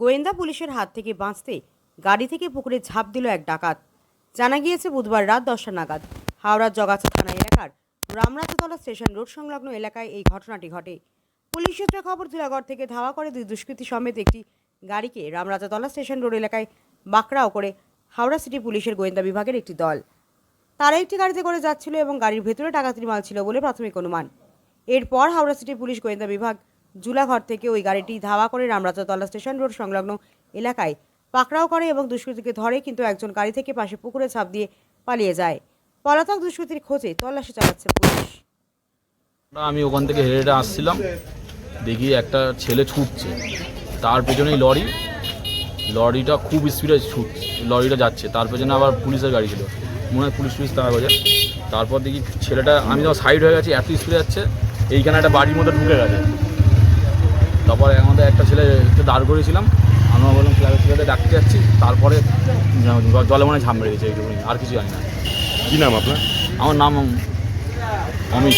গোয়েন্দা পুলিশের হাত থেকে বাঁচতে গাড়ি থেকে পুকুরে ঝাঁপ দিল এক ডাকাত। জানা গিয়েছে, বুধবার রাত দশটা নাগাদ হাওড়ার জগাছা থানা এলাকার রামরাজতলা স্টেশন রোড সংলগ্ন এলাকায় এই ঘটনাটি ঘটে। পুলিশ সূত্রে খবর, ধুলাগড় থেকে ধাওয়া করে দুই দুষ্কৃতী সমেত একটি গাড়িকে রামরাজাতলা স্টেশন রোড এলাকায় বাঁকড়াও করে হাওড়া সিটি পুলিশের গোয়েন্দা বিভাগের একটি দল। তারা একটি গাড়িতে করে যাচ্ছিল এবং গাড়ির ভেতরে ডাকাতির মাল ছিল বলে প্রাথমিক অনুমান। এরপর হাওড়া সিটি পুলিশ গোয়েন্দা বিভাগ জুলাঘর থেকে ওই গাড়িটি ধাওয়া করে রামরাজাতলা স্টেশন রোড সংলগ্ন এলাকায় পাকড়াও করে এবং দুষ্কৃতীকে ধরে কিন্তু একজন গাড়ি থেকে পাশে পুকুরে ছাপ দিয়ে পালিয়ে যায়। পলাতক দুষ্কৃতীর খোঁজে তল্লাশি চালাচ্ছে পুলিশ। আমি ওখান থেকে হেঁটে হেঁটে আসছিলাম, দেখি একটা ছেলে ছুটছে। তার পেছনেই লরি, লরিটা খুব স্পিডে ছুটছে, লরিটা যাচ্ছে, তার পেছনে আবার পুলিশের গাড়ি ছিল। মনে হয় পুলিশ টুলিশ তারা বোঝে তারপর দেখি ছেলেটা, আমি যখন সাইড হয়ে গেছি, এত স্পিডে যাচ্ছে, এইখানে একটা বাড়ির মধ্যে ঢুকে গেছে। তারপরে আমাদের একটা ছেলে একটু দাঁড় করেছিলাম আমরা বললাম ক্লাবের ছেলেদের ডাকতে যাচ্ছি। তারপরে জলে মনে ঝাম মেরে দিয়েছে এইটুকুনি আর কিছু জানি না। কী নাম আপনার? আমার নাম অমিত।